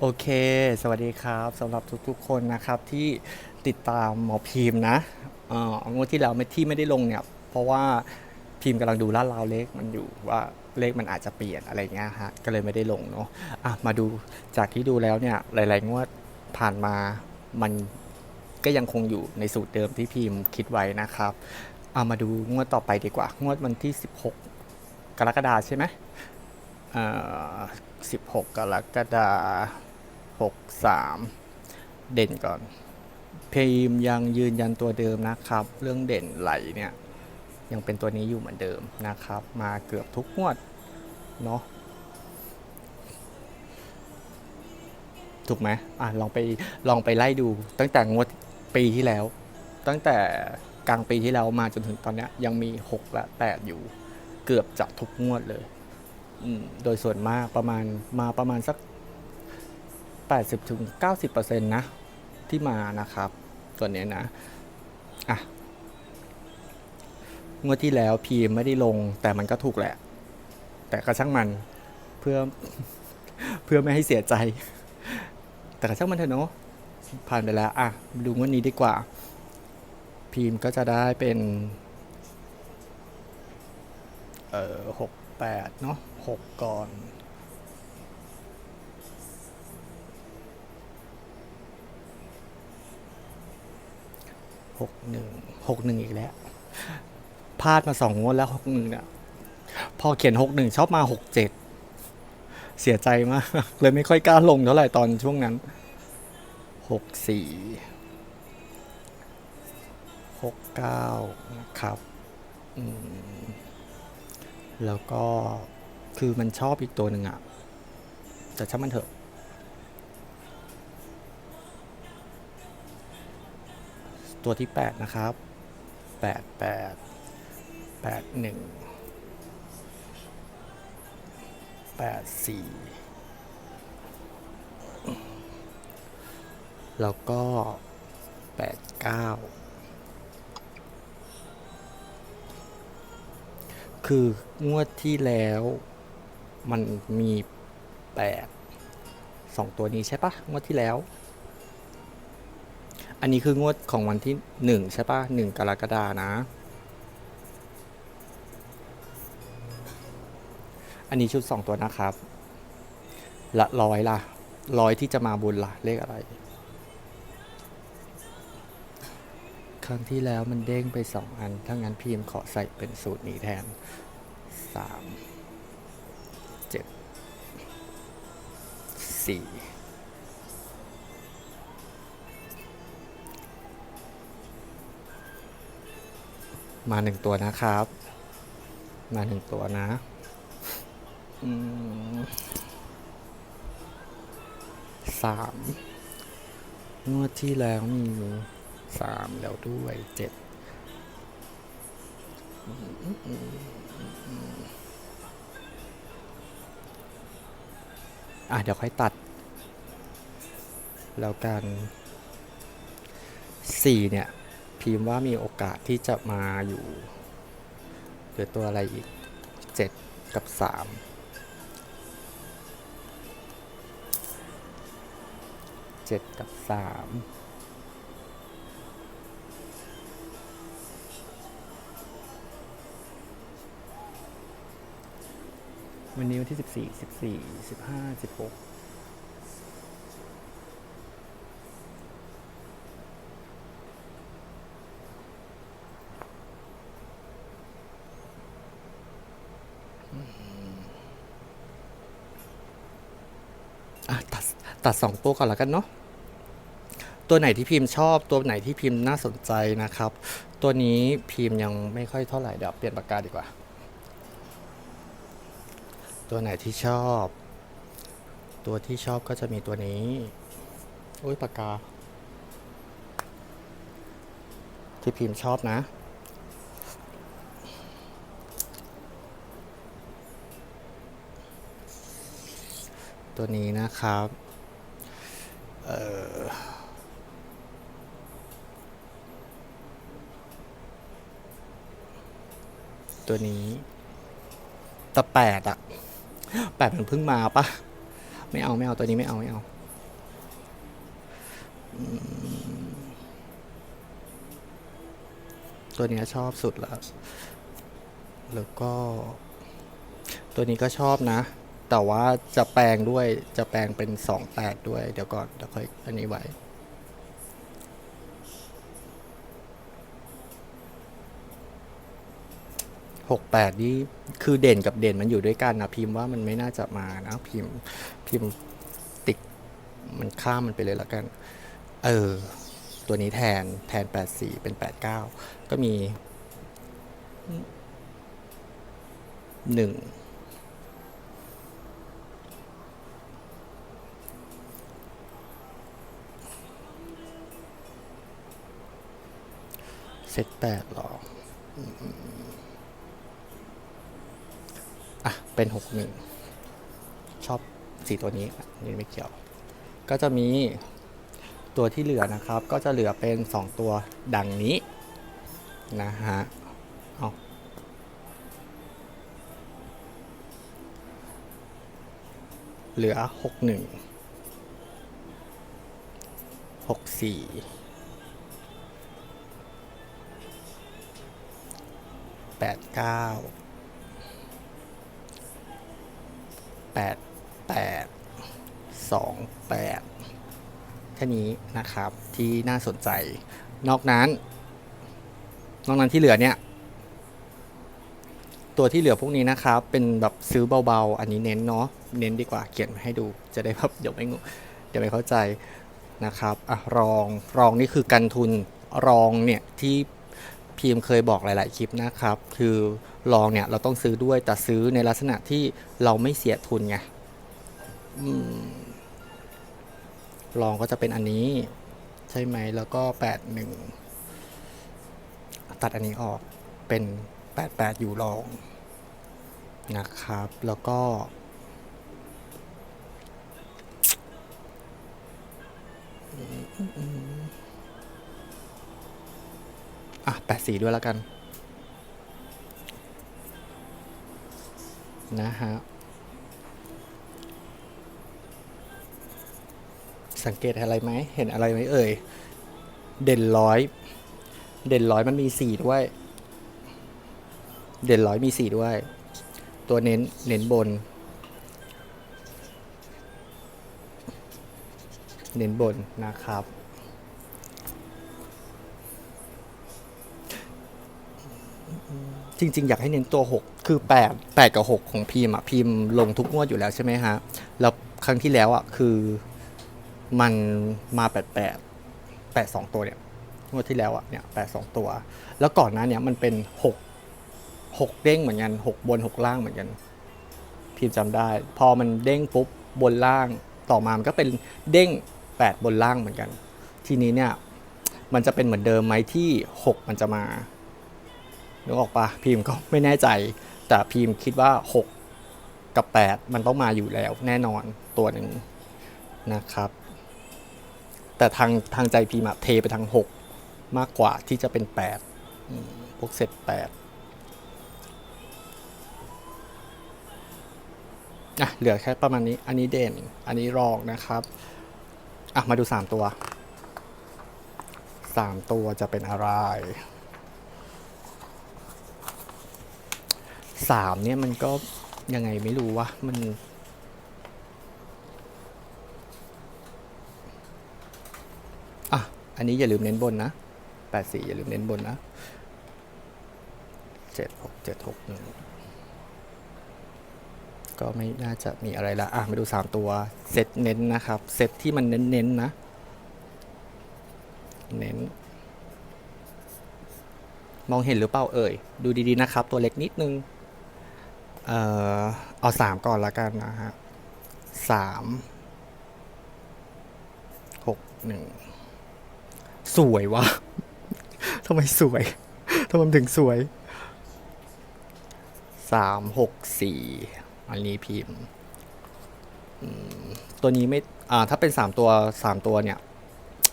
โอเค สวัสดีครับสำหรับทุกๆคนนะครับที่ติดตามหมอพิมพ์นะเอ่องวดที่แล้วไม่ที่ไม่ได้ลงเนี่ย เพราะว่าพิมพ์กำลังดูลาดราวเลขมันอยู่ว่าเลขมันอาจจะเปลี่ยนอะไรเงี้ยฮะก็เลยไม่ได้ลงเนาะอะมาดูจากที่ดูแล้วเนี่ยหลายๆงวดผ่านมามันก็ยังคงอยู่ในสูตรเดิมที่พิมพ์คิดไว้นะครับเอามาดูงวดต่อไปดีกว่า งวดวันที่ 16 กรกฎาใช่ไหมเอ่อ16 กรกฎาคม 63 เด่นก่อนพิมยังยืนยันตัวเดิมนะครับ เรื่องเด่นไหลเนี่ยยังเป็นตัวนี้อยู่เหมือนเดิมนะครับ มาเกือบทุกงวดเนาะถูกไหมอะลองไปลองไปไล่ดู ตั้งแต่งวดปีที่แล้ว ตั้งแต่กลางปีที่แล้วมาจนถึงตอนนี้ยังมี 6 และ 8 อยู่ เกือบจะทุกงวดเลย โดยส่วนมากประมาณมาประมาณสัก 80ถึง90%นะที่มานะครับส่วนี้นะ อะงวดที่แล้วพีมไม่ได้ลงแต่มันก็ถูกแหละ แต่ก็ช่างมันเพื่อเพื่อไม่ให้เสียใจ แต่ก็ช่างมันเถอะเนาะผ่านไปแล้ว อะ ดูงวดนี้ดีกว่า พีมก็จะได้เป็น เอ่อหกแปดเนาะหกก่อน หกหนึ่งหกหนึ่งอีกแล้วพลาดมาสองงวดแล้วหกหนึ่งเนี่ยพอเขียนหกหนึ่งชอบมาหกเจ็ดเสียใจมาก เลยไม่ค่อยกล้าลงเท่าไหร่ตอนช่วงนั้นหกสี่หกเก้านะครับแล้วก็คือมันชอบอีกตัวหนึ่งอะแต่ช่างมันเถอะ ตัวที่ 8 นะครับ 8 8 8 1 8 4 แล้วก็ 8 9 คืองวดที่แล้วมันมี 8 2 ตัวนี้ใช่ปะงวดที่แล้ว อันนี้คืองวดของวันที่หนึ่งใช่ปะหนึ่งกรกฎานะ อันนี้ชุดสองตัวนะครับ ละร้อยละร้อยที่จะมาบุญล่ะเลขอะไร ครั้งที่แล้วมันเด้งไปสองอัน ถ้างั้นพีมขอใส่เป็นสูตรนี้แทนสามเจ็ดสี่ มาหนึ่งตัวนะครับ มาหนึ่งตัวนะสามงวดที่แล้วมีสามแล้วด้วยเจ็ดอะเดี๋ยวค่อยตัด แล้วกันสี่เนี่ย พิมพ์ว่ามีโอกาสที่จะมาอยู่เหลือตัวอะไรอีก 7 กับ3 7กับ3วันนี้วันที่14 14 15 16อะ ตัดตัดสองตัวก่อนแล้วกันเนาะตัวไหนที่พิมพ์ชอบตัวไหนที่พิมพ์น่าสนใจนะครับ ตัวนี้พิมพ์ยังไม่ค่อยเท่าไหร่เดี๋ยวเปลี่ยนปากกาดีกว่า ตัวไหนที่ชอบ ตัวที่ชอบก็จะมีตัวนี้โอ้ยปากกา ที่พิมพ์ชอบนะตัวนี้นะครับ ตัวนี้ต่แปดอะแปดมันเพิ่งมาปะไม่เอาไม่เอาตัวนี้ไม่เอาไม่เอาตัวเนี้ยชอบสุดละแล้วก็ ตัวนี้ก็ชอบนะ แต่ว่าจะแปลงด้วยจะแปลงเป็นสองแปดด้วย เดี๋ยวก่อนเดี๋ยวค่อยอันนี้ไว้หกแปดนี่คือเด่นกับเด่นมันอยู่ด้วยกันนะพิมพ์ว่ามันไม่น่าจะมานะพิมพ์พิมพ์ติกมันข้ามมันไปเลยแล้วกัน เออ ตัวนี้แทนแทนแปดสี่เป็นแปดเก้าก็มีหนึ่ง ซตแปดหรออะ เป็นหกหนึ่งชอบสีตัวนี้นี่ไม่เกี่ยว ก็จะมีตัวที่เหลือนะครับ ก็จะเหลือเป็น2ตัวดังนี้ นะฮะเอาเหลือ6 1 6 4 8 9 แปดแปดสองแปดแค่นี้นะครับที่น่าสนใจ นอกนั้น นอกนั้นที่เหลือเนี่ย ตัวที่เหลือพวกนี้นะครับ เป็นแบบซื้อเบาๆ อันนี้เน้นเนาะเน้นดีกว่าเขียนมาให้ดูจะได้แบบเดี๋ยวไม่งงเดี๋ยวไม่เข้าใจนะครับอะรองรองนี่คือกันทุนรองเนี่ยที่ พีมเคยบอกหลาย ๆ คลิปนะครับ คือรองเนี่ยเราต้องซื้อด้วยแต่ซื้อในลักษณะที่เราไม่เสียทุนไงอืมรองก็จะเป็นอันนี้ ใช่ไหมแล้วก็แปดหนึ่งตัดอันนี้ออกเป็นแปดแปดอยู่รองนะครับ แล้วก็ อะแปดสีด้วยแล้วกัน นะฮะ สังเกตอะไรไหม เห็นอะไรไหมเอ่ย เด่นร้อย เด่นร้อยมันมีสี่ด้วย เด่นร้อยมีสี่ด้วย ตัวเน้น เน้นบน เน้นบนนะครับ จริง ๆ อยากให้เน้นตัว 6 คือ 8 8 กับ 6 ของพิมพ์อะพิมพ์ลงทุกงวดอยู่แล้วใช่ไหมฮะ แล้วครั้งที่แล้วอะคือมันมา 8 8 8 2 ตัวเนี่ยงวดที่แล้วอะเนี่ย8 2 ตัว แล้วก่อนหน้าเนี่ยมันเป็น 6 6 เด้งเหมือนกัน 6 บน 6 ล่างเหมือนกัน พิมพ์จำได้ พอมันเด้งปุ๊บบนล่างต่อมามันก็เป็นเด้ง 8 บนล่างเหมือนกัน ทีนี้เนี่ยมันจะเป็นเหมือนเดิมไหมที่ 6 มันจะมา นึกออกปะพิมพ์ก็ไม่แน่ใจ แต่พิมพ์คิดว่า 6 กับ 8 มันต้องมาอยู่แล้วแน่นอนตัวหนึ่งนะครับ แต่ทางทางใจพิมพ์อะเทไปทาง 6 มากกว่าที่จะเป็น 8 พวกเซต8อะเหลือแค่ประมาณนี้ อันนี้เด่น อันนี้รองนะครับ อะ มาดู 3 ตัว 3 ตัวจะเป็นอะไร สามเนี่ยมันก็ยังไงไม่รู้วะมัน อะ อันนี้อย่าลืมเน้นบนนะแปดสี่อย่าลืมเน้นบนนะเจ็ดหกเจ็ดหกหนึ่งก็ไม่น่าจะมีอะไรละอะ มาดูสามตัวเซตเน้นนะครับ เซตที่มันเน้นๆนะ เน้น มองเห็นหรือเปล่าเอ่ย ดูดีๆนะครับ ตัวเล็กนิดนึง เอ่อเอาสามก่อนละกันนะฮะสามหกหนึ่งสวยวะทำไมสวยทำไมมันถึงสวยสามหกสี่อันนี้พิมพ์อืมตัวนี้ไม่อ่าถ้าเป็นสามตัวสามตัวเนี่ย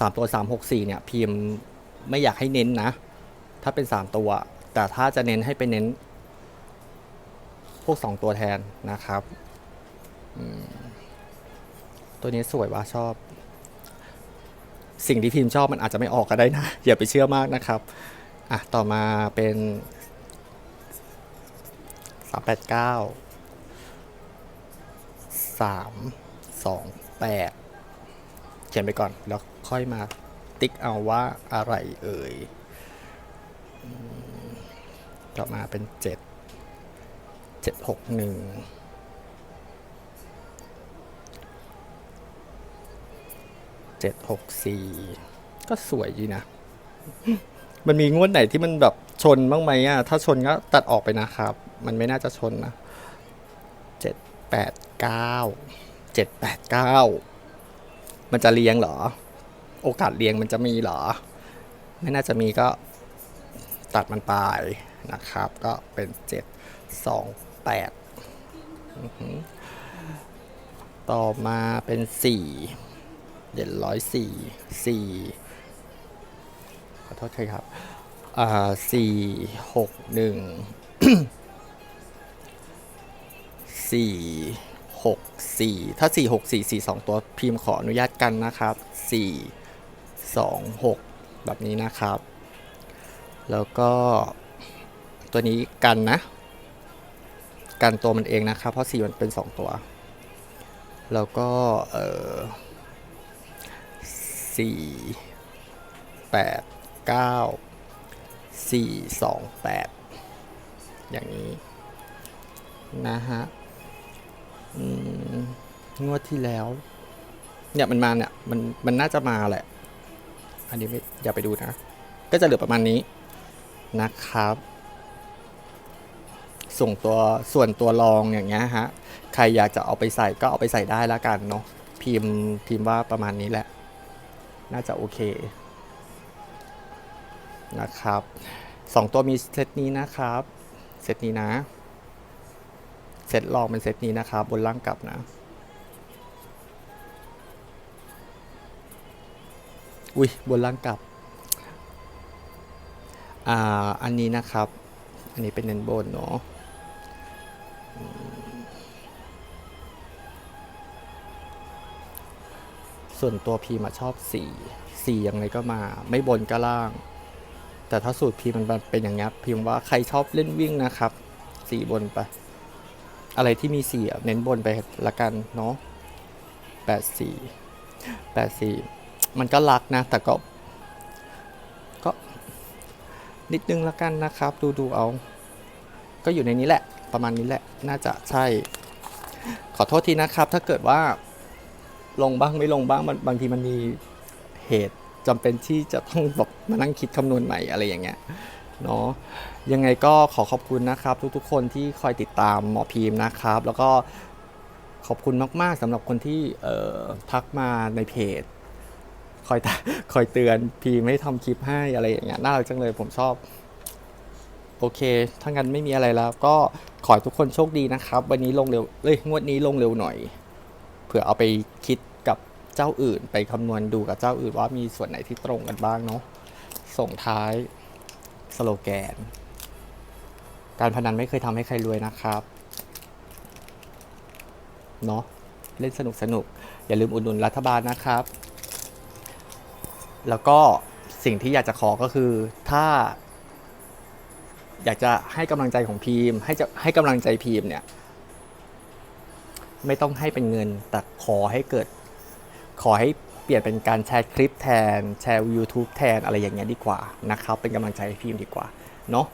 สามตัวสามหกสี่เนี่ย พิมพ์ไม่อยากให้เน้นนะ ถ้าเป็นสามตัว แต่ถ้าจะเน้นให้ไปเน้น พวกสองตัวแทนนะครับ ตัวนี้สวยวะชอบ สิ่งที่พิมพ์ชอบมันอาจจะไม่ออกก็ได้นะ อย่าไปเชื่อมากนะครับ อะ ต่อมาเป็นสามแปดเก้าสามสองแปดเขียนไปก่อน แล้วค่อยมาติ๊กเอาว่าอะไรเอ่ยต่อมาเป็นเจ็ด เจ็ดหกหนึ่งเจ็ดหกสี่ก็สวยดีนะ มันมีงวดไหนที่มันแบบชนบ้างไหมอะ ถ้าชนก็ตัดออกไปนะครับ มันไม่น่าจะชนนะเจ็ดแปดเก้าเจ็ดแปดเก้ามันจะเลี้ยงเหรอ โอกาสเลี้ยงมันจะมีเหรอ ไม่น่าจะมีก็ตัดมันไปนะครับ ก็เป็นเจ็ดสอง แปดต่อมาเป็นสี่เด่นร้อยสี่สี่ขอโทษทีครับอ่าสี่หกหนึ่งสี่หกสี่ถ้าสี่หกสี่สี่สองตัวพิมพ์ขออนุญาตกันนะครับสี่สองหกแบบนี้นะครับ แล้วก็ตัวนี้กันนะ กันตัวมันเองนะครับ เพราะสี่มันเป็นสองตัว แล้วก็เออสี่แปดเก้าสี่สองแปดอย่างนี้ นะฮะงวดที่แล้ว เนี่ยมันมาเนี่ยมันมันน่าจะมาแหละ อันนี้ไม่อย่าไปดูนะ ก็จะเหลือประมาณนี้นะครับ ส่งตัวส่วนตัวรองอย่างเงี้ยฮะใครอยากจะเอาไปใส่ก็เอาไปใส่ได้แล้วกันเนาะพิมพ์พิมพ์ว่าประมาณนี้แหละ น่าจะโอเคนะครับสองตัวมีเซตนี้นะครับ เซตนี้นะ เซตลองเป็นเซตนี้นะครับ บนล่างกลับนะ อุ้ยบนล่างกลับ อ่า อันนี้นะครับ อันนี้เป็นเน้นบนเนาะ ส่วนตัวพีมาชอบสีสียังไงก็มา ไม่บนก็ล่าง แต่ถ้าสูตรพิมพ์มันเป็นอย่างเงี้พิมพ์ว่าใครชอบเล่นวิ่งนะครับสีบนไป อะไรที่มีสีเน้นบนไปละกันเนาะแปดสี่แปดสี่มันก็รักนะ แต่ก็ก็ นิดนึงละกันนะครับ ดูดูเอา ก็อยู่ในนี้แหละ ประมาณนี้แหละ น่าจะใช่ ขอโทษทีนะครับ ถ้าเกิดว่า ลงบ้างไม่ลงบ้างมันบางทีมันมีเหตุจำเป็นที่จะต้องแบบมานั่งคิดคำนวณใหม่อะไรอย่างเงี้ยเนาะยังไงก็ขอขอบคุณนะครับ ทุกๆ คนที่คอยติดตามหมอพีมนะครับ แล้วก็ขอบคุณมากๆสำหรับคนที่เอ่อทักมาในเพจ คอยตะคอยเตือนพีมให้ทำคลิปให้อะไรอย่างเงี้ยน่ารักจังเลยผมชอบ โอเค ถ้างั้นไม่มีอะไรแล้ว ก็ขอให้ทุกคนโชคดีนะครับ วันนี้ลงเร็วเอ้ยงวดนี้ลงเร็วหน่อย ผื่อเอาไปคิดกับเจ้าอื่น ไปคำนวณดูกับเจ้าอื่นว่ามีส่วนไหนที่ตรงกันบ้างเนาะส่งท้ายสโลแกน การพนันไม่เคยทำให้ใครรวยนะครับเนาะเล่นสนุกสนุก อย่าลืมอุดหนุนรัฐบาลนะครับ แล้วก็สิ่งที่อยากจะขอก็คือถ้า อยากจะให้กำลังใจของพีม ให้จะให้กำลังใจพีมเนี่ย ไม่ต้องให้เป็นเงิน แต่ขอให้เกิด ขอให้เปลี่ยนเป็นการแชร์คลิปแทน แชร์ YouTube แทนอะไรอย่างเงี้ยดีกว่านะครับ เป็นกำลังใจให้พิมพ์ดีกว่า เนาะ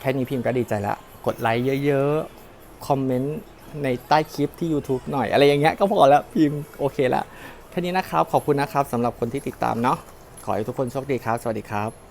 แค่นี้พิมพ์ก็ดีใจล้วกดไลค์เยอะๆ คอมเมนต์ในใต้คลิปที่ YouTube หน่อย อะไรอย่างเงี้ยก็พอแล้วพิมพ์โอเคล้วแค่นี้นะครับ ขอบคุณนะครับสำหรับคนที่ติดตามเนาะขอให้ทุกคนโชคดีครับ สวัสดีครับ